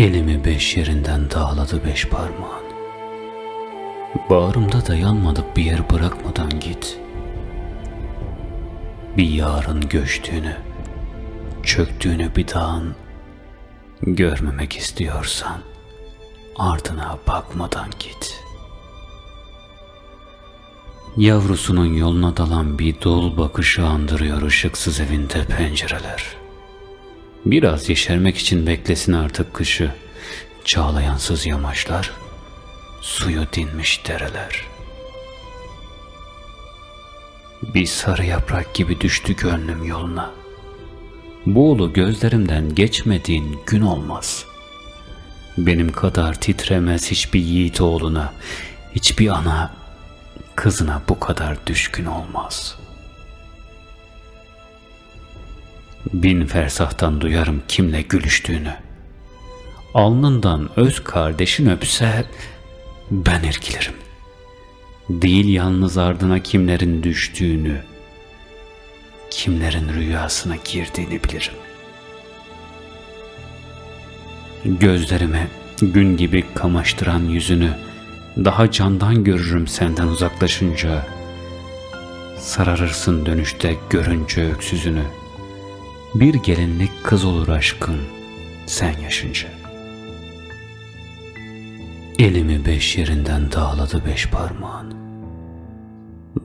Elimi beş yerinden dağladı beş parmağın. Bağrımda da yanmadık bir yer bırakmadan git. Bir yarın göçtüğünü, çöktüğünü bir dağın görmemek istiyorsan ardına bakmadan git. Yavrusunun yoluna dalan bir dul bakışı andırıyor ışıksız evinde pencereler. Biraz yeşermek için beklesin artık kışı. Çağlayansız yamaçlar, suyu dinmiş dereler. Bir sarı yaprak gibi düştü gönlüm yoluna. Buğulu gözlerimden geçmediğin gün olmaz. Benim kadar titremez hiçbir yiğit oğluna, hiçbir ana kızına bu kadar düşkün olmaz.'' Bin fersahtan duyarım kimle gülüştüğünü. Alnından öz kardeşin öpse ben irkilirim. Değil yalnız ardına kimlerin düştüğünü, kimlerin rüyasına girdiğini bilirim. Gözlerime gün gibi kamaştıran yüzünü daha candan görürüm senden uzaklaşınca. Sararırsın dönüşte görünce öksüzünü. Bir gelinlik kız olur aşkın sen yaşınca. Elimi beş yerinden dağladı beş parmağın.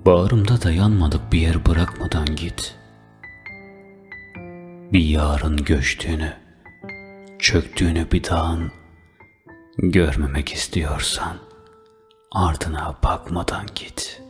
Bağrımda da yanmadık bir yer bırakmadan git. Bir yarın göçtüğünü, çöktüğünü bir dağın görmemek istiyorsan ardına bakmadan git.''